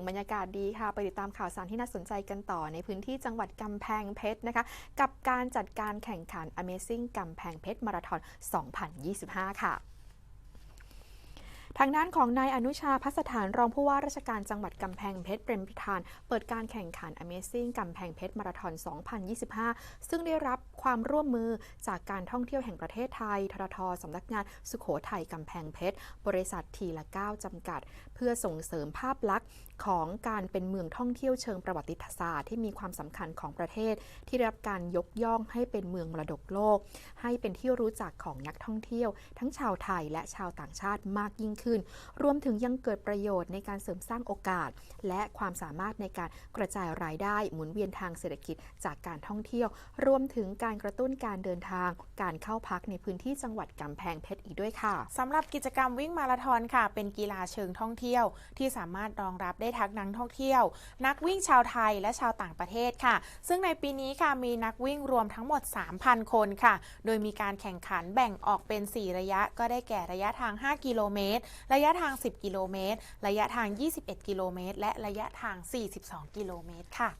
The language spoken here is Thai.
งบรรยากาศดีค่ะ ไปติดตามข่าวสารที่น่าสนใจกันต่อในพื้นที่จังหวัดกำแพงเพชรนะคะ กับการจัดการแข่งขัน Amazing กำแพงเพชรมาราธอน 2025 ค่ะ ทางด้านของนายอนุชาพัสถานรองผู้ว่าราชการจังหวัดกำแพงเพชรเป็นประธาน เปิดการแข่งขัน Amazing กำแพงเพชรมาราธอน 2025 ซึ่งได้รับความร่วมมือจากการท่องเที่ยวแห่งประเทศไทย ทททสำนักงานสุขโขทัยกำแพงเพชร บริษัททีละเก้าจำกัด เพื่อส่งเสริมภาพลักษณ์ของการเป็นเมืองท่องเที่ยวเชิงประวัติศาสตร์ที่มีความสำคัญของประเทศ ที่ได้รับการยกย่องให้เป็นเมืองมรดกโลก ให้เป็นที่รู้จักของนักท่องเที่ยว ทั้งชาวไทยและชาวต่างชาติมากยิ่งขึ้นขึ้น รวมถึงยังเกิดประโยชน์ในการเสริมสร้างโอกาส และความสามารถในการกระจายรายได้หมุนเวียนทางเศรษฐกิจจากการท่องเที่ยว รวมถึงการกระตุ้นการเดินทาง การเข้าพักในพื้นที่จังหวัดกำแพงเพชรอีกด้วยค่ะสำหรับกิจกรรมวิ่งมาราธอนค่ะ เป็นกีฬาเชิงท่องเที่ยว ที่สามารถรองรับได้ทั้งนักท่องเที่ยว นักวิ่งชาวไทยและชาวต่างประเทศค่ะ ซึ่งในปีนี้ค่ะมีนักวิ่งรวมทั้งหมด 3,000 คนค่ะ โดยมีการแข่งขันแบ่งออกเป็น 4 ระยะ ก็ได้แก่ระยะทาง 5 กิโลเมตรระยะทาง 10 กิโลเมตร ระยะทาง 21 กิโลเมตร และระยะทาง 42 กิโลเมตรค่ะ